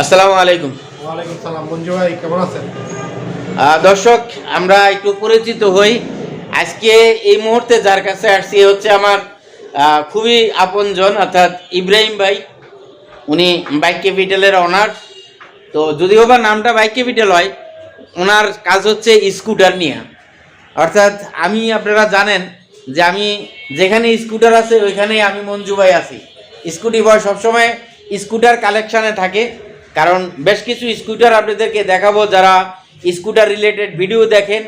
আসসালামু আলাইকুম। ওয়ালাইকুম সালাম। মঞ্জু ভাই কেমন আছেন? দর্শক আমরা একটু পরিচিত হই। আজকে এই মুহূর্তে যার কাছে আসছি হচ্ছে আমার খুবই আপনজন অর্থাৎ ইব্রাহিম ভাই। উনি বাইক ক্যাপিটালের অনার তো যদিও বা নামটা বাইক ক্যাপিটাল হয় ওনার কাজ হচ্ছে স্কুটার নিয়ে। অর্থাৎ আমি আপনারা জানেন যে আমি যেখানে স্কুটার আছে ওইখানেই আমি মঞ্জু ভাই আছি। স্কুটি বয় সবসময় স্কুটার কালেকশানে থাকে। কারণ বেশ কিছু স্কুটার আপনাদেরকে দেখাবো যারা স্কুটার রিলেটেড ভিডিও দেখেন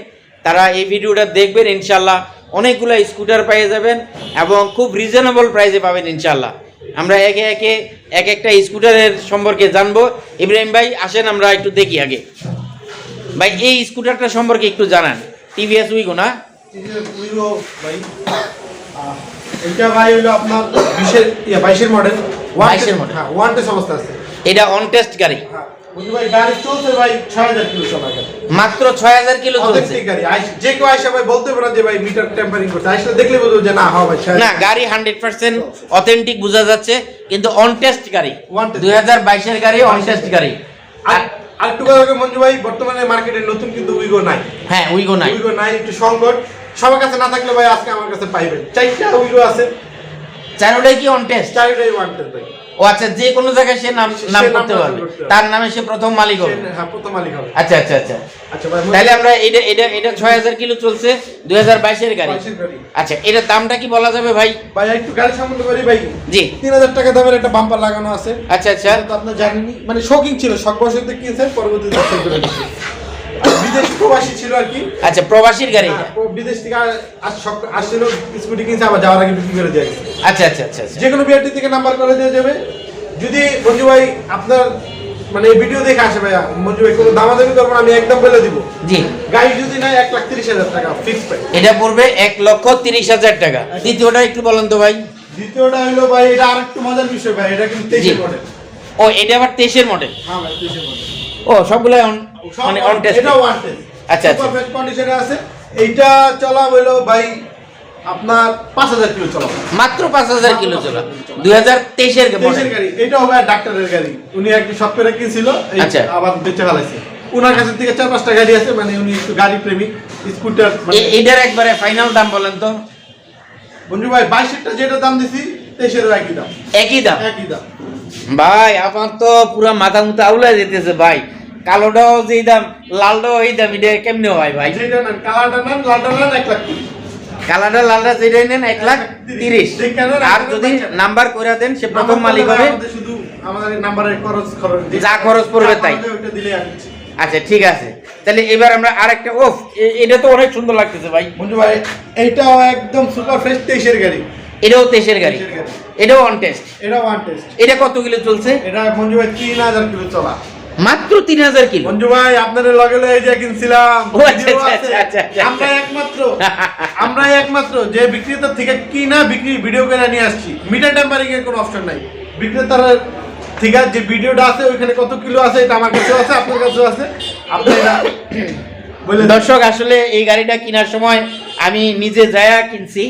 তারা এই ভিডিওটা দেখবেন ইনশাল্লাহ অনেকগুলো স্কুটার পেয়ে যাবেন এবং খুব রিজনেবল প্রাইসে পাবেন ইনশাল্লাহ আমরা একে একে এক একটা স্কুটারের সম্পর্কে জানব। ইব্রাহিম ভাই আসেন আমরা একটু দেখি আগে। ভাই এই স্কুটারটা সম্পর্কে একটু জানান। টিভিএস উইগো না? এটা ভাই। হলো আপনার বিশের ইয়ে বাইশের মডেল 22 model। হ্যাঁ ওয়ান অবস্থা আছে। এটা অন টেস্ট গাড়ি। হ্যাঁ। মাত্র ছয় হাজার কিলো চলছে। যে কেউ আইসা ভাই বলতে পারে যে ভাই মিটার টেম্পারিং করছে। আইসা দেখলে বুঝব যে না হ্যাঁ ভাই না গাড়ি হান্ড্রেড পার্সেন্ট অথেন্টিক বোঝা যাচ্ছে কিন্তু অন টেস্ট গাড়ি। দুই হাজার বাইশের গাড়ি অন টেস্ট গাড়ি। আর আরেকটু কথা মঞ্জু ভাই বর্তমানে মার্কেটে নতুন কিন্তু উইগো নাই। হ্যাঁ উইগো নাই। উইগো নাই একটু সংকট। সবার কাছে না থাকলে ভাই আজকে আমার কাছে পাইবেন। চারটা উইগো আছে। চারোটাই কি অন টেস্ট চারটাই ওয়ান টেস্ট ভাই। ও আচ্ছা যে কোনো জায়গায় সে নাম করতে পারবে। তার নামে সে প্রথম মালিক হবে। হ্যাঁ প্রথম মালিক হবে। আচ্ছা আচ্ছা আচ্ছা। আচ্ছা তাহলে আমরা এটা এটা এটা ছয় হাজার কিলো চলছে দুই হাজার বাইশের গাড়ি। আচ্ছা এটার দামটা কি বলা যাবে ভাই? ভাই একটু গাড়ি সম্বন্ধে বলি ভাই। জি। তিন হাজার টাকা দামের একটা বাম্পার লাগানো আছে। আচ্ছা আচ্ছা। তো আপনার জানেনই। মানে শৌখিন ছিল শখ বসতে কিনছেন পরবর্তীতে সেল করে দিচ্ছে আর বিদেশ প্রবাসী ছিল আর কি। আচ্ছা প্রবাসীর গাড়ি এটা। হ্যাঁ, বিদেশ থেকে আসছিল স্কুটি কিনছে আবার যাওয়ার আগে বিক্রি করে গেছে। আচ্ছা আচ্ছা আচ্ছা আচ্ছা। যে কোনো বিআরটি থেকে নাম্বার করে দিয়ে যাবে। যদি মঞ্জু ভাই আপনার মানে এই ভিডিও দেখে আসে ভাইয়া মঞ্জু ভাই কোনো দামাদামি করব আমি একদম বলে দিব। জি। গাড়ি যদি এক লাখ তিরিশ হাজার টাকা ফিক্স পাই এটা পড়বে এক লক্ষ তিরিশ হাজার টাকা। দ্বিতীয়টা একটু বলেন তো ভাই। দ্বিতীয়টা হলো ভাই এটা আর একটু মজার বিষয় ভাই এটা কিন্তু তেইশের মডেল ও এটা আবার তেইশের মডেল হ্যাঁ ভাই তেইশের মডেল ও সবগুলাই on- মানে অন টেস্ট এটা ওয়ান টেস্ট আচ্ছা, আচ্ছা। পারফেক্ট কন্ডিশনে আছে। এইটা চলা হলো ভাই আপনার পাঁচ হাজার কিলো চলা। মাত্র পাঁচ হাজার কিলো চলা। গাড়ি এটা হবে ডাক্তারের গাড়ি। উনি একটু সফটওয়্যার কিনছিল আচ্ছা। আবার বেঁচে ফেলাইছে। উনার কাছে থেকে চার পাঁচটা গাড়ি আছে মানে উনি একটু গাড়ি প্রেমিক স্কুটার মানে এটার একবারে ফাইনাল দাম বলেন তো। বন্ধু ভাই বাইশেরটা যেটা দাম দিছি তেইশেরও একই দাম। একই দাম? একই দাম। ভাই আমার তো পুরো মাথা মুথা আউলা যেতেছে ভাই। কালোটাও যে দাম লালটাও এই দাম এটা কেমনে হয় ভাই? কালারটা লালটা নেন এক লাখ তিরিশ। কালারটা লালটা যেটাই নেন এক লাখ তিরিশ। আর যদি নাম্বার করে দেন সে প্রথম মালিক হবে। যা খরচ পড়বে তাই। আচ্ছা ঠিক আছে। তাহলে এবার আমরা আরেকটা ওফ এটা তো অনেক সুন্দর লাগতেছে ভাই। বন্ধু ভাই এইটাও একদম সুপার ফ্রেশ তেইশের গাড়ি। এটাও তেইশের গাড়ি। এটাও অন টেস্ট এটা ওয়ান টেস্ট এটা কত কিলো চলছে? এটা মঞ্জু ভাই তিন হাজার কিলো চলা। মাত্র তিন হাজার কিলো। মঞ্জু ভাই আপনাদের লগে লগে যে কিনছিলাম। আচ্ছা, আচ্ছা, আছে। আচ্ছা, আমরা। একমাত্র আমরা একমাত্র যে বিক্রেতার থেকে কিনা বিক্রি ভিডিও করে নিয়ে আসছি। মিটার টেম্পারিং এর কোনো অপশন নাই। বিক্রেতার থেকে যে ভিডিওটা আছে ওইখানে কত কিলো আছে এটা আমার কাছেও আছে আপনার কাছেও আছে। আপনি এটা বলে দর্শক আসলে এই গাড়িটা কেনার সময় আমি নিজে যায়া কিনছি।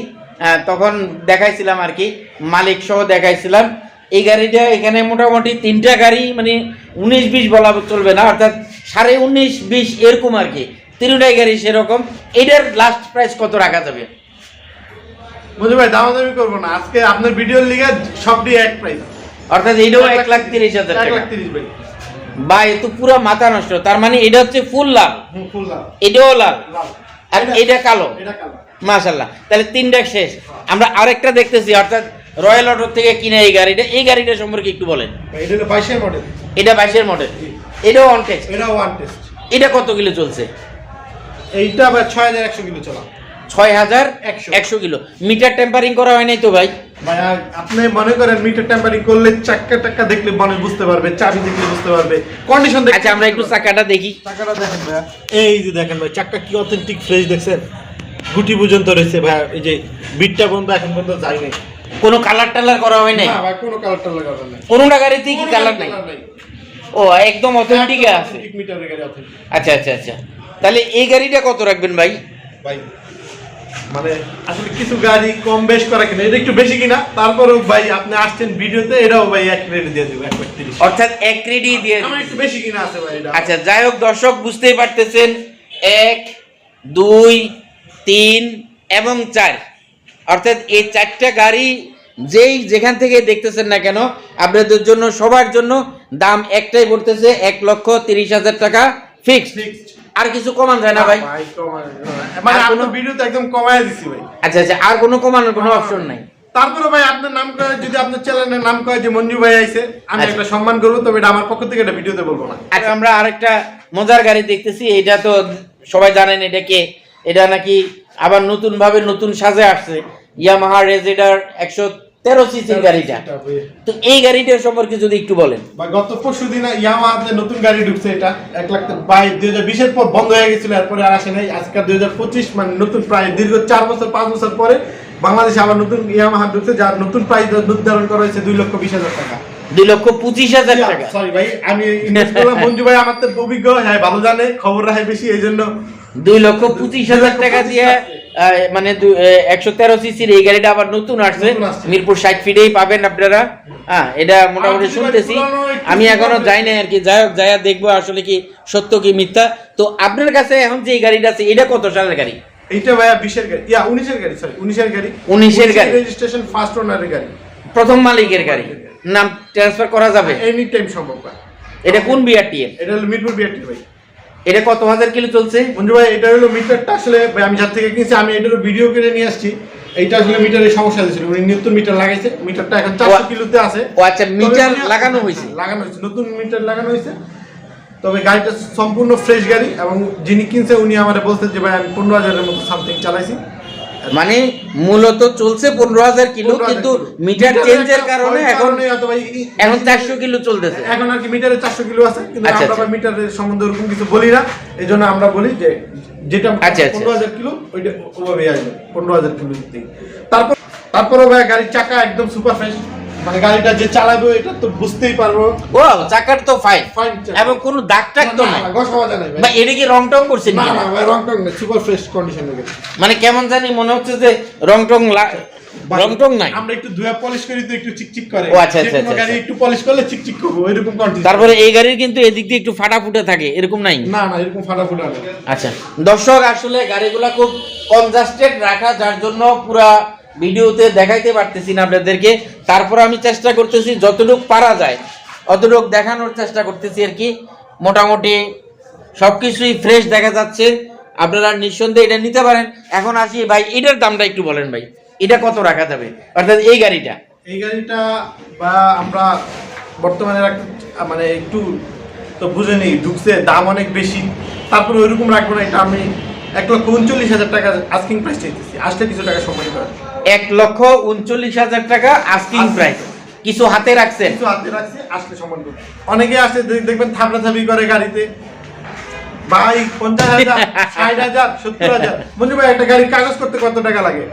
তখন দেখাইছিলাম আর কি মালিক সহ দেখাইছিলাম। এই গাড়িটা এখানে মোটামুটি তিনটা গাড়ি মানে উনিশ বিশ বলা চলবে না অর্থাৎ সাড়ে উনিশ বিশ এরকম আর কি। তিনটাই গাড়ি সেরকম। এটার লাস্ট প্রাইস কত রাখা যাবে? মঞ্জু ভাই করব না। আজকে আপনার ভিডিওর লিগে সবটি এক প্রাইস অর্থাৎ এইটাও এক লাখ তিরিশ হাজার টাকা। ভাই। বা তো পুরো মাথা নষ্ট। তার মানে এটা হচ্ছে ফুল লাল। এটাও লাল। আর এটা কালো। এটা কালো। মাশাল্লাহ তাহলে তিনটা শেষ। আমরা আরেকটা দেখতেছি অর্থাৎ রয়্যাল অটো থেকে কিনে এই গাড়িটা। এই গাড়িটা সম্পর্কে একটু বলেন। এটা হলো বাইশের মডেল এটা বাইশের মডেল এটাও অন টেক্স এটা ওয়ান টেস্ট এটা কত কিলো চলছে? এইটা আবার ছয় হাজার একশো কিলো চলা। ছয় হাজার একশো। কিলো। মিটার টেম্পারিং করা হয় নাই তো ভাই? আপনি মনে করেন মিটার টেম্পারিং করলে চাক্কা টাক্কা দেখলে মানুষ বুঝতে পারবে চাবি দেখলে বুঝতে পারবে কন্ডিশন দেখলে আচ্ছা আমরা একটু চাকাটা দেখি। চাকাটা দেখেন ভাই এই যে দেখেন ভাই চাক্কা কি অথেন্টিক ফ্রেশ দেখছেন? গুটি পর্যন্ত রয়েছে ভাই এই যে বিটটা বন্ধ এখন পর্যন্ত যায় নাই কোনো কালার টালার করা হয় নাই? ভাই কোনো কালারটা লাগাবেন না কোনোটা গাড়িতেই কি কালার নাই? ও একদম অথেন্টিক আছে। মিটারের গাড়ি অথেন্টিক আচ্ছা আচ্ছা আচ্ছা। তাহলে এই গাড়িটা কত রাখবেন ভাই? ভাই মানে আসলে কিছু গাড়ি কম বেশ করা কিনা এটা একটু বেশি কিনা তারপরেও ভাই আপনি আসছেন ভিডিওতে এটাও ভাই এক রেটে দিয়ে দেবো অর্থাৎ এক রেডি দিয়ে আমার একটু বেশি কিনা আছে ভাই এটা আচ্ছা যাই হোক দর্শক বুঝতেই পারতেছেন এক দুই তিন এবং চার। অর্থাৎ এই চারটা গাড়ি যেই যেখান থেকে দেখতেছেন না কেন আপনাদের জন্য সবার জন্য দাম একটাই পড়তেছে এক লক্ষ তিরিশ হাজার টাকা ফিক্সড আর কিছু কমান যায় না ভাই। মানে আপনার ভিডিওতে একদম কমায় দিছি ভাই। আচ্ছা আচ্ছা আর কোনো কমানোর কোনো অপশন নাই। তারপরে ভাই আপনার নাম করে যদি আপনার চ্যানেলের নাম করে যে মঞ্জু ভাই আইছে আমি আচ্ছা। একটা সম্মান করব তবে এটা আমার পক্ষ থেকে এটা ভিডিওতে বলব না। আচ্ছা আমরা আরেকটা মজার গাড়ি দেখতেছি এটা তো সবাই জানেন এটা কে। এটা নাকি আবার নতুন ভাবে নতুন সাজে আসছে। ইয়ামাহা রেজেডার একশো তেরো সিসির গাড়িটা। তো এই গাড়িটার সম্পর্কে যদি একটু বলেন। গত পরশু দিন ইয়ামাহাতে নতুন গাড়ি ঢুকছে এটা এক লাখ বাই দুই হাজার বিশের পর বন্ধ হয়ে গেছিল এরপরে আর আসে নাই। আজকাল দুই হাজার পঁচিশ মানে নতুন প্রায় দীর্ঘ চার বছর পাঁচ বছর পরে বাংলাদেশে আবার নতুন ইয়ামাহা ঢুকছে যার নতুন প্রাইস নির্ধারণ করা হয়েছে দুই লক্ষ বিশ হাজার টাকা। দুই লক্ষ পঁচিশ হাজার টাকা। সরি ভাই আমি মঞ্জু ভাই আমার তো অভিজ্ঞ হ্যাঁ ভালো জানে খবর রাখে বেশি এই জন্য দুই লক্ষ পঁচিশ হাজার টাকা দিয়ে মানে একশো তেরো সিসির এই গাড়িটা আবার নতুন আসছে। মিরপুর ষাট ফিটেই পাবেন আপনারা। হ্যাঁ এটা মোটামুটি শুনতেছি। আমি এখনও যাই নাই আর কি। যাই হোক যাইয়া দেখব আসলে কি সত্য কি মিথ্যা। তো আপনার কাছে এখন যে গাড়িটা আছে এটা কত সালের গাড়ি? এইটা ভাইয়া বিশের গাড়ি। ইয়া উনিশের গাড়ি সরি উনিশের গাড়ি। 19 এর গাড়ি। রেজিস্ট্রেশন ফার্স্ট ওনারের গাড়ি। প্রথম মালিকের গাড়ি। নাম ট্রান্সফার করা যাবে? এনি টাইম সম্ভব এটা কোন বিআরটি এর এটা হলো মিরপুর বিআরটি ভাই। এটা কত হাজার কিলো চলছে? মঞ্জু ভাই এটা হলো মিটারটা। আসলে ভাই আমি যার থেকে কিনছি আমি এটা ভিডিও করে নিয়ে আসছি। এইটা আসলে মিটারের সমস্যা হয়েছিল। উনি নতুন মিটার লাগাইছে। মিটারটা এখন চারশো কিলোতে আছে। ও আচ্ছা মিটার লাগানো হয়েছে? লাগানো হয়েছে। নতুন মিটার লাগানো হয়েছে। তবে গাড়িটা সম্পূর্ণ ফ্রেশ গাড়ি এবং যিনি কিনছে উনি আমার বলছেন যে ভাই আমি পনেরো হাজারের মতো সামথিং চালাইছি। মানে মূলত চলছে পনেরো হাজার কিলো কিন্তু মিটার চেঞ্জ চেঞ্জের কারণে এখন এখন চারশো কিলো চলতেছে। এখন আর কি মিটারে চারশো কিলো আছে কিন্তু আচ্ছা, আমরা আচ্ছা। মিটারের সম্বন্ধে ওরকম কিছু বলি না। এই জন্য আমরা বলি যে যেটা আচ্ছা। পনেরো হাজার কিলো ওইটা ওভাবেই আসবে পনেরো হাজার কিলো তারপর তারপরও ভাই গাড়ির চাকা একদম সুপার ফ্রেশ মানে গাড়িটা যে চালাবে এটা তো বুঝতেই পারব। ও চাকার তো ফাইন এবং কোনো দাগ টাগ তো নাই। ঘষা নাই বা এটা কি রং টং করছে না না ভাই রং টং নেই সুপার ফ্রেশ কন্ডিশনের গাড়ি। মানে কেমন জানি মনে হচ্ছে যে রং টং রং টং নাই। আমরা একটু ধুয়া পলিশ করি তো একটু চিকচিক করে। ও, আচ্ছা, আচ্ছা, আচ্ছা, গাড়ি আচ্ছা। একটু পলিশ করলে চিকচিক করব এরকম কন্ডিশন তারপরে এই গাড়ির কিন্তু এদিক দিয়ে একটু ফাটা ফুটে থাকে এরকম নাই? না না এরকম ফাটা ফুটা নেই আচ্ছা। দর্শক আসলে গাড়িগুলো খুব কনজাস্টেড রাখা যার জন্য পুরা ভিডিওতে দেখাইতে পারতেছি না আপনাদেরকে। তারপর আমি চেষ্টা করতেছি যতটুক পারা যায়, অতটুক দেখানোর চেষ্টা করতেছি আর কি। মোটামুটি সব কিছুই ফ্রেশ দেখা যাচ্ছে। আপনারা নিঃসন্দেহে এটা নিতে পারেন। এখন আসি ভাই, এটার দামটা একটু বলেন ভাই। এটা কত রাখা যাবে? অর্থাৎ এই গাড়িটা। এই গাড়িটা বা আমরা বর্তমানে মানে একটু তো বুঝে নিই, ঢুকছে, দাম অনেক বেশি। তারপরে ওইরকম রাখব না, এটা আমি এক লক্ষ উনচল্লিশ হাজার টাকা আস্কিং প্রাইস চাইতেছি। আসলে কিছু টাকা এক লক্ষ উনচল্লিশ হাজার টাকা আস্কিং প্রাইস কিছু হাতে রাখছেন? কিছু হাতে রাখছি আসলে অনেকে আসে দেখবেন করে গাড়িতে। ভাই পঞ্চাশ হাজার ষাট হাজার সত্তর হাজার। মঞ্জু ভাই একটা গাড়ির কাগজ করতে কত টাকা লাগে?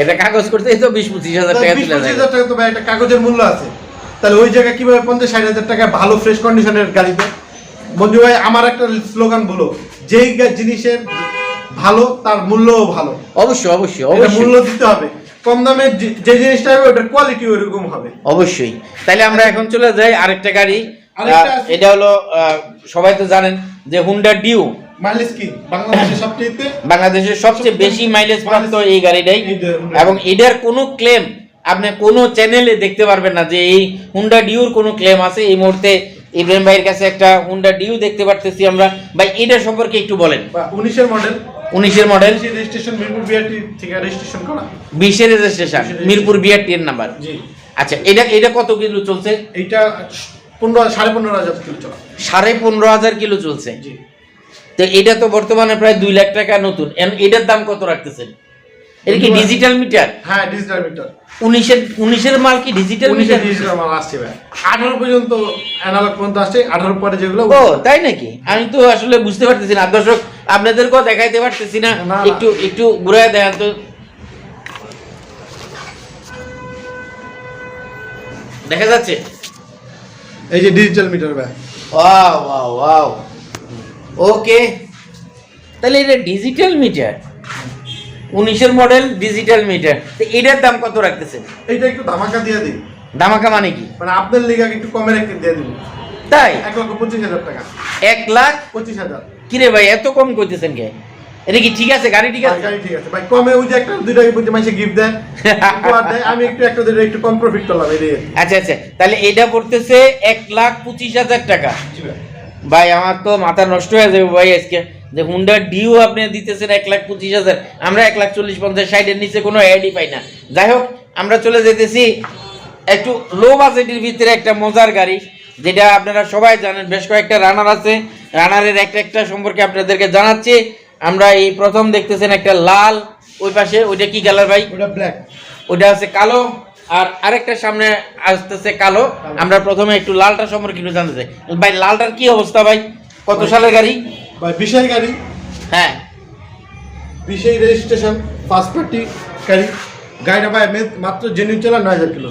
এটা কাগজ করতে তো বিশ পঁচিশ হাজার টাকা বিশ পঁচিশ হাজার টাকা তো ভাই একটা কাগজের মূল্য আছে। তাহলে ওই জায়গায় কীভাবে পঞ্চাশ ষাট হাজার টাকা ভালো ফ্রেশ কন্ডিশনের গাড়িতে? মঞ্জু ভাই আমার একটা স্লোগান বলো যেই জিনিসের ভালো তার মূল্যও ভালো। অবশ্যই অবশ্যই অবশ্যই। মূল্য দিতে হবে। কম দামে যে- জিনিসটা হবে ওটার কোয়ালিটি ওইরকম হবে। অবশ্যই। তাহলে আমরা এখন চলে যাই আরেকটা গাড়ি। এটা হলো সবাই তো জানেন যে হুন্ডা ডিউ মাইলেজ কি? বাংলাদেশের সবচেয়ে বাংলাদেশের সবচেয়ে বেশি মাইলেজ প্রাপ্ত এই গাড়িটাই। এবং এটার কোনো ক্লেম আপনি কোনো চ্যানেলে দেখতে পারবেন না যে এই হুন্ডা ডিউর কোনো ক্লেম আছে। এই মুহূর্তে ইব্রাহিম ভাইয়ের কাছে একটা হুন্ডা ডিউ দেখতে পারতেছি আমরা। ভাই এটা সম্পর্কে একটু বলেন। উনিশের মডেল উনিশের মডেল রেজিস্ট্রেশন মিরপুর বিআরটি থেকে রেজিস্ট্রেশন করা। বিশের রেজিস্ট্রেশন মিরপুর বিআরটি এর নাম্বার জি। আচ্ছা এটা এটা কত কিলো চলছে? এটা পনেরো সাড়ে পনেরো হাজার কিলো চলা। সাড়ে পনেরো হাজার কিলো চলছে। জি। তো এটা তো বর্তমানে প্রায় দুই লাখ টাকা নতুন। এটার দাম কত রাখতেছেন? এটা কি ডিজিটাল মিটার হ্যাঁ ডিজিটাল মিটার উনিশের উনিশের মাল কি ডিজিটাল মিটার ডিজিটাল মাল আসছে ভাই। আঠারো পর্যন্ত অ্যানালগ পর্যন্ত আসছে আঠারো পরে যেগুলো ও তাই নাকি? আমি তো আসলে বুঝতে পারতেছি না। দর্শক আপনাদেরকেও দেখাইতে পারতেছি না। একটু একটু ঘুরে দেখান তো। দেখা যাচ্ছে? এই যে ডিজিটাল মিটার ভাই। Wow wow wow. ওকে। তাহলে এটা ডিজিটাল মিটার উনিশের মডেল ডিজিটাল মিটার তো এটার দাম কত রাখতেছেন এইটা একটু ধামাকা দিয়ে দিই। দামাকা মানে কি? মানে আপনার লিগা একটু কমে রেখে দিয়ে দিন তাই? এক লক্ষ পঁচিশ হাজার টাকা। এক লাখ? পঁচিশ হাজার। কিরে ভাই এত কম করতেছেন কে? এটা কি ঠিক আছে? গাড়ি ঠিক আছে? গাড়ি ঠিক আছে। ভাই কমে ওই যে একটা দুইটা বুঝে মাসে গিফট দেয়। আমি একটু একটা দুইটা একটু কম প্রফিট করলাম এই আচ্ছা আচ্ছা। তাহলে এটা পড়তেছে এক লাখ পঁচিশ হাজার টাকা। ভাই আমার তো মাথা নষ্ট হয়ে যাবে ভাই আজকে। যে হুন্ডার ডিও আপনি দিতেছেন এক লাখ পঁচিশ হাজার আমরা এক লাখ চল্লিশ পঞ্চাশ ষাটের নিচে কোনো অ্যাডই পাই না। যাই হোক আমরা চলে যেতেছি একটু লো বাজেটের ভিতরে একটা মজার গাড়ি যেটা আপনারা সবাই জানেন বেশ কয়েকটা রানার আছে। রানারের একটা একটা সম্পর্কে আপনাদেরকে জানাচ্ছি। আমরা এই প্রথম দেখতেছেন একটা লাল ওই পাশে ওইটা কি কালার ভাই? ওটা ব্ল্যাক ওটা আছে কালো আর আরেকটা সামনে আসতেছে কালো। আমরা প্রথমে একটু লালটা সম্পর্কে একটু জানতে চাই। ভাই লালটার কি অবস্থা ভাই? কত সালের গাড়ি? ভাই বিশের গাড়ি। হ্যাঁ। বিশেই রেজিস্ট্রেশন ফার্স্ট পার্টি গাড়ি। গাড়িটা মাত্র জেনুইন চালা নয় হাজার কিলো।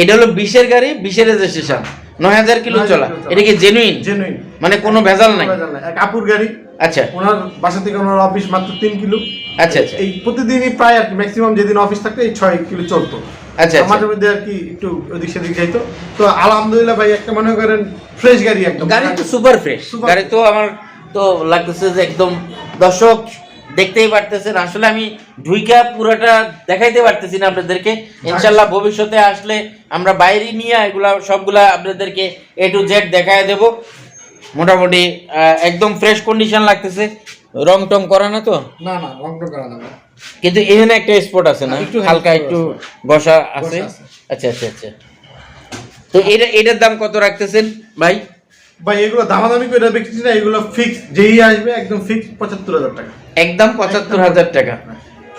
এটা হলো বিশের গাড়ি বিশের রেজিস্ট্রেশন নয় হাজার কিলো চলা। এটা কি জেনুইন জেনুইন মানে কোনো ভেজাল নাই? এক আপুর গাড়ি। আচ্ছা। ওনার বাসা থেকে ওনার অফিস মাত্র তিন কিলো। আচ্ছা আচ্ছা। এই প্রতিদিনই প্রায় আর কি ম্যাক্সিমাম যেদিন অফিস থাকতো এই ছয় কিলো চলতো। আচ্ছা, আচ্ছা। মাঝে মধ্যে আর কি একটু ওদিক সেদিক যাইতো। তো আলহামদুলিল্লাহ ভাই একটা মনে করেন ফ্রেশ গাড়ি একদম। গাড়ি তো সুপার ফ্রেশ গাড়ি তো আমার তো লাগতেছে যে একদম দর্শক দেখতেই পারতেছেন। আসলে আমি ঢুইকা পুরোটা দেখাইতে পারতেছি না আপনাদেরকে। ইনশাল্লাহ ভবিষ্যতে আসলে আমরা বাইরে নিয়ে এগুলা সবগুলা আপনাদেরকে এ টু জেড দেখায় দেব। মোটামুটি একদম ফ্রেশ কন্ডিশন লাগতেছে। রং টং করা না তো? না না রং টং করা না। কিন্তু এখানে একটা স্পট আছে না? একটু হালকা একটু বসা আছে। আচ্ছা আচ্ছা আচ্ছা। তো এটা এটার দাম কত রাখতেছেন ভাই? ভাই এগুলো দামাদামি করে বিক্রি না এগুলো ফিক্স যেই আসবে একদম ফিক্স পঁচাত্তর হাজার টাকা। একদম পঁচাত্তর হাজার টাকা।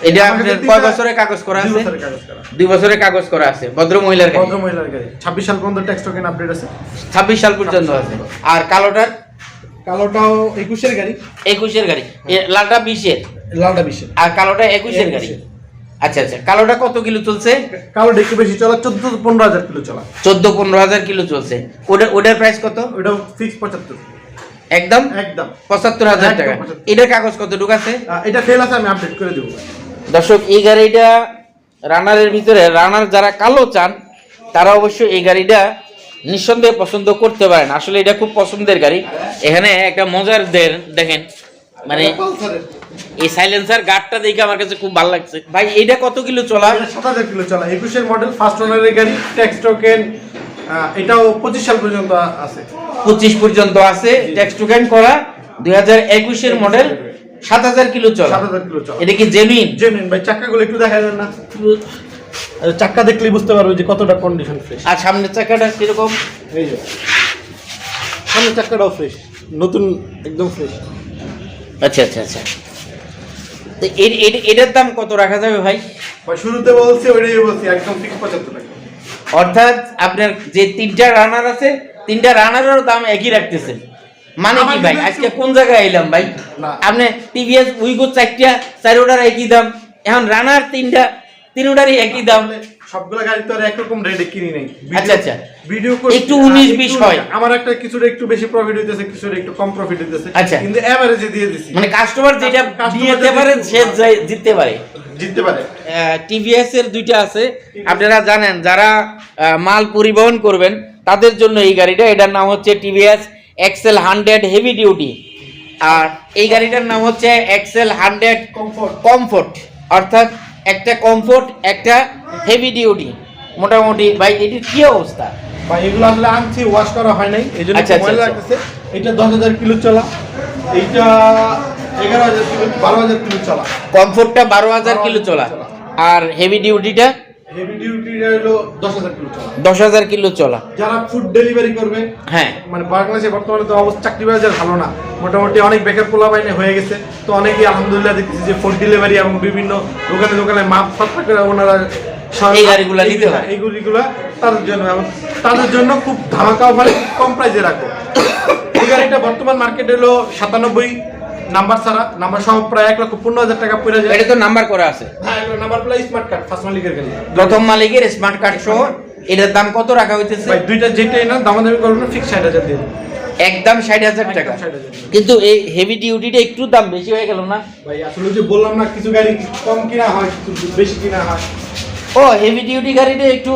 এটা আমার আপনার কয় বছরের কাগজ করা আছে। দুই বছরের কাগজ করা আছে ভদ্র মহিলার গাড়ি। ভদ্র মহিলার গাড়ি। ছাব্বিশ সাল পর্যন্ত ট্যাক্স টোকেন আপডেট আছে? ছাব্বিশ সাল পর্যন্ত আছে। আর কালোটার? কালোটাও একুশের গাড়ি। একুশের গাড়ি। লালটা বিশের। লালটা বিশের। আর কালোটা একুশের। গাড়ি। আচ্ছা আচ্ছা। কালোটা কত কিলো চলছে? কালোটা একটু বেশি চলা চোদ্দ পনেরো হাজার কিলো চলা। চোদ্দ পনেরো হাজার কিলো চলছে। ওটা ওটার প্রাইস কত? ওইটাও ফিক্স পঁচাত্তর। একদম? একদম। পঁচাত্তর হাজার টাকা। 75 এটার কাগজ কত আছে? এটা ফেল আছে আমি আপডেট করে দেবো। দর্শক এই গাড়িটা রানারের ভিতরে রানার যারা কালো চান তারা অবশ্যই এই গাড়িটা নিঃসন্দেহে পছন্দ করতে পারেন। আসলে এটা খুব পছন্দের গাড়ি। এখানে একটা মজার দে- দেখেন মানে এই সাইলেন্সার গার্ডটা দেখে আমার কাছে খুব ভালো লাগছে। ভাই এইটা কত কিলো চলা? সাত হাজার কিলো চলা। একুশের মডেল ফার্স্ট ওনারের গাড়ি ট্যাক্স টোকেন এটাও পঁচিশ সাল পর্যন্ত আছে। পঁচিশ পর্যন্ত আছে ট্যাক্স টোকেন করা। দুই হাজার একুশের মডেল সাত হাজার কিলো চলা। সাত হাজার কিলো চলা। এটা কি জেনুইন জেনুইন ভাই চাকাগুলো একটু দেখা যায় না। চাক্কা দেখলেই বুঝতে পারবে যে কতটা কন্ডিশন ফ্রেশ আর সামনের চাকাটা কীরকম? এই যে সামনের চাক্কাটাও ফ্রেশ নতুন একদম ফ্রেশ আচ্ছা আচ্ছা আচ্ছা। তো এর- এর- এটার দাম কত রাখা যাবে ভাই? শুরুতে বলছি ওইটাই বলছি একদম ফিক্স পঁচাত্তর টাকা। অর্থাৎ আপনার যে তিনটা রানার আছে তিনটা রানারেরও দাম একই রাখতেছেন মানে কি ভাই আজকে কোন জায়গায় এলাম ভাই? আপনি টিভিএস উইগো চারটা চারোটার একই দাম। এখন রানার তিনটা তিনটারই একই দাম। সবগুলো গাড়ি তো আর একরকম রেটে কিনি নাই। আচ্ছা, আচ্ছা। ভিডিও একটু 19 20 হয়। আমার একটা কিছুটা একটু বেশি প্রফিট হইতেছে কিছুটা একটু কম প্রফিট হইতেছে। আচ্ছা। কিন্তু এভারেজে দিয়ে দিছি। মানে কাস্টমার যেটা দিতে পারে সে জিততে পারে। জিততে পারে। টিভিএস এর দুইটা আছে। আপনারা জানেন যারা মাল পরিবহন করবেন তাদের জন্য এই গাড়িটা এটার নাম হচ্ছে TVS XL hundred heavy duty আর এই গাড়িটার নাম হচ্ছে এক্সেল হান্ড্রেড কমফোর্ট কমফোর্ট অর্থাৎ একটা কমফোর্ট একটা হেভি ডিউটি মোটামুটি ভাই এটির কি অবস্থা? বা এগুলো আসলে আনছি ওয়াশ করা হয় নাই এই জন্য আচ্ছা, আচ্ছা, ময়লা আচ্ছা। লাগতেছে। এটা দশ হাজার কিলো চলা। এইটা এগারো হাজার কিলো বারো হাজার কিলো চলা। কমফোর্টটা বারো হাজার কিলো চলা। আর হেভি ডিউটিটা হেভি ডিউটিটা হলো দশ হাজার কিলো চলা। দশ হাজার কিলো চলা। যারা ফুড ডেলিভারি করবে হ্যাঁ। মানে বাংলাদেশে বর্তমানে তো অবস্থা চাকরি বাজার ভালো না। মোটামুটি অনেক বেকার পোলা বাইনে হয়ে গেছে। তো অনেকেই আলহামদুলিল্লাহ দেখতেছি যে ফুড ডেলিভারি এবং বিভিন্ন দোকানে দোকানে মাপ ফাত্রা করে ওনারা এই গাড়িগুলা নিতে পারে। এই গাড়িগুলা তাদের জন্য তাদের জন্য খুব ধামাকা অফারে কম প্রাইসে রাখব এই গাড়িটা বর্তমান মার্কেট হলো সাতানব্বই নাম্বার ছাড়া নাম্বার সহ প্রায় এক লক্ষ পনেরো হাজার টাকা পড়ে যায়। এটা তো নাম্বার করা আছে। হ্যাঁ নাম্বার প্লাই স্মার্ট কার্ড ফার্স্ট মালিকের গাড়ি প্রথম মালিকের স্মার্ট কার্ড সহ এটার দাম কত রাখা হইতেছে? ভাই দুইটা যেটাই না দামাদামি করবেন ফিক্স ষাট হাজার দিয়ে একদম ষাট হাজার টাকা। কিন্তু এই হেভি ডিউটিটা একটু দাম বেশি হয়ে গেল না? ভাই আসলে যে বললাম না কিছু গাড়ি কম কিনা হয় কিছু বেশি কিনা হয়। ও হেভি ডিউটি গাড়িটা একটু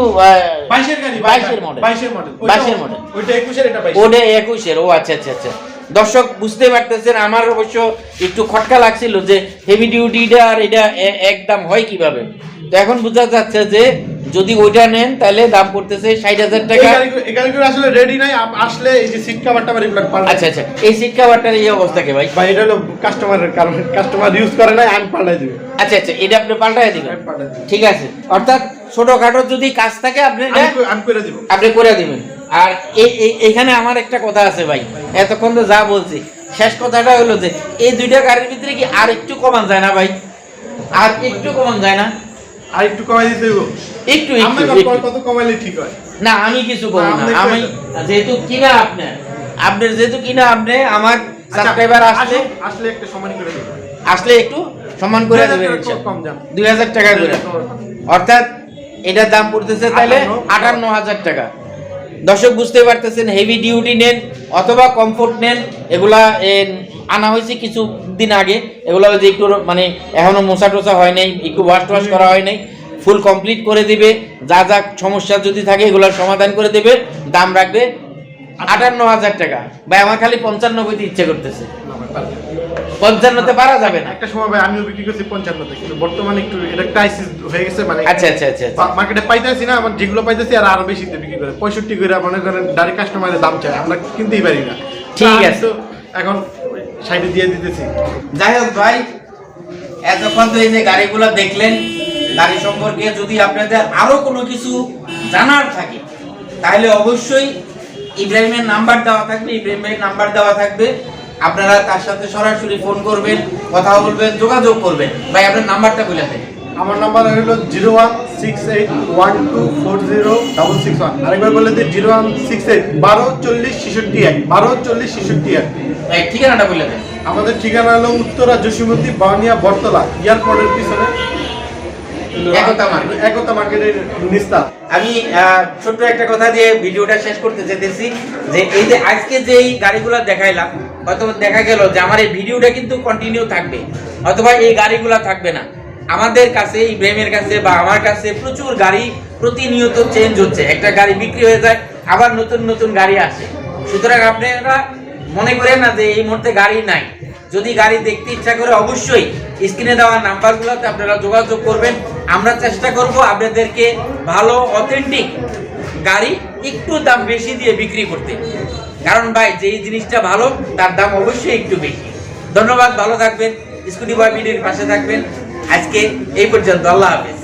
বাইশের গাড়ি বাইশের মডেল বাইশের মডেল বাইশের মডেল ওইটা একুশের এটা বাইশ ওটা একুশের। ও আচ্ছা আচ্ছা আচ্ছা। দর্শক বুঝতে পারতেছেন আমার অবশ্য একটু খটকা লাগছিল যে হেভি ডিউটিটা আর এটা একদম হয় কীভাবে? তো এখন বোঝা যাচ্ছে যে যদি ওইটা নেন তাহলে দাম পড়তেছে ষাট হাজার টাকা। আসলে রেডি নাই আসলে এই যে সিট কাভারটা আচ্ছা আচ্ছা। এই সিট কাভারটার এই অবস্থাকে ভাই? ভাই এটা হলো কাস্টমারের কারণ। কাস্টমার ইউজ করে নাই আমি পাল্টাই দিবে। আচ্ছা আচ্ছা এটা আপনি পাল্টাই দিবেন। ঠিক আছে। অর্থাৎ ছোটখাটো যদি কাজ থাকে আপনি এটা করে- আমি করে দিব। আপনি করে দিবেন। আর এখানে আমার একটা কথা আছে ভাই। এতক্ষণ তো যা বলছি। শেষ কথাটা হলো যে এই দুইটা গাড়ির ভিতরে কি আর একটু কমান যায় না ভাই? আর একটু কমান যায় না? আর একটু কমাই দিতে একটু একটু কত- কমাইলে ঠিক হয়? না আমি কিছু করব না, আমি যেহেতু কিনা আপনার আপনার যেহেতু কিনা আপনি আমার আচ্ছা, সাবস্ক্রাইবার আসলে আসলে একটা সমান করে আসলে একটু সম্মান করে দেবেন কম টাকা করে। অর্থাৎ এটার দাম পড়তেছে তাহলে আটান্ন হাজার টাকা। দর্শক বুঝতে পারতেছেন হেভি ডিউটি নেন অথবা কমফোর্ট নেন এগুলা এ, আনা হয়েছে কিছু দিন আগে। এগুলো যে একটু মানে এখনও মোছা টোসা হয় নাই একটু ওয়াশ টোয়াশ করা হয় নাই ফুল কমপ্লিট করে দিবে। যা যা সমস্যা যদি থাকে এগুলোর সমাধান করে দেবে। দাম রাখবে আটান্ন হাজার টাকা। ভাই আমার খালি পঞ্চান্ন বইতে ইচ্ছে করতেছে। পঞ্চান্নতে পারা যাবে না। একটা সময় ভাই আমিও বিক্রি করছি পঞ্চান্নতে কিন্তু বর্তমানে একটু এটা ক্রাইসিস হয়ে গেছে মানে আচ্ছা আচ্ছা আচ্ছা আচ্ছা। মার্কেটে পাইতেছি না আমার যেগুলো পাইতেছি আর আরও বেশি বিক্রি করে। পঁয়ষট্টি করে মনে করেন ডাইরেক্ট কাস্টমারের দাম চাই আমরা কিনতেই পারি না। ঠিক আছে। তো এখন সাইডে দিয়ে দিতেছি। যাই হোক ভাই এতক্ষণ তো এই যে গাড়িগুলো দেখলেন গাড়ি সম্পর্কে যদি আপনাদের আরও কোনো কিছু জানার থাকে তাহলে অবশ্যই ইব্রাহিমের নাম্বার দেওয়া থাকবে ইব্রাহিম ভাইয়ের নাম্বার দেওয়া থাকবে। আপনারা তার সাথে সরাসরি ফোন করবেন কথা বলবেন যোগাযোগ করবেন। ভাই আপনার নাম্বারটা বলে দেন। আমার নাম্বার হলো zero one six eight one two four zero double six one. আরেকবার বলে দিই জিরো ওয়ান সিক্স এইট বারো চল্লিশ ছেষট্টি এক বারো চল্লিশ ছেষট্টি এক। ভাই ঠিকানাটা বলে দেন। আমাদের ঠিকানা হলো উত্তরা জসীমতী বাউনিয়া বটতলা এয়ারপোর্টের পিছনে। একতা মার্কেট। একতা মার্কেটের নিস্তার। আমি ছোট্ট একটা কথা দিয়ে ভিডিওটা শেষ করতে যে এই যে আজকে গাড়িগুলো দেখাইলাম হয়তো দেখা গেল যে আমার এই ভিডিওটা কিন্তু কন্টিনিউ থাকবে অথবা এই গাড়িগুলো থাকবে না। আমাদের কাছে ইব্রাহিমের কাছে বা আমার কাছে প্রচুর গাড়ি প্রতিনিয়ত চেঞ্জ হচ্ছে। একটা গাড়ি বিক্রি হয়ে যায় আবার নতুন নতুন গাড়ি আসে। সুতরাং আপনারা মনে করেন না যে এই মুহূর্তে গাড়ি নাই। যদি গাড়ি দেখতে ইচ্ছা করে, অবশ্যই স্ক্রিনে দেওয়া নাম্বারগুলোতে আপনারা যোগাযোগ করবেন। আমরা চেষ্টা করব আপনাদেরকে ভালো অথেন্টিক গাড়ি একটু দাম বেশি দিয়ে বিক্রি করতে। কারণ ভাই, যেই জিনিসটা ভালো, তার দাম অবশ্যই একটু বেশি। ধন্যবাদ, ভালো থাকবেন। স্কুটি বয় ভিডিওর পাশে থাকবেন। আজকে এই পর্যন্ত, আল্লাহ হাফেজ।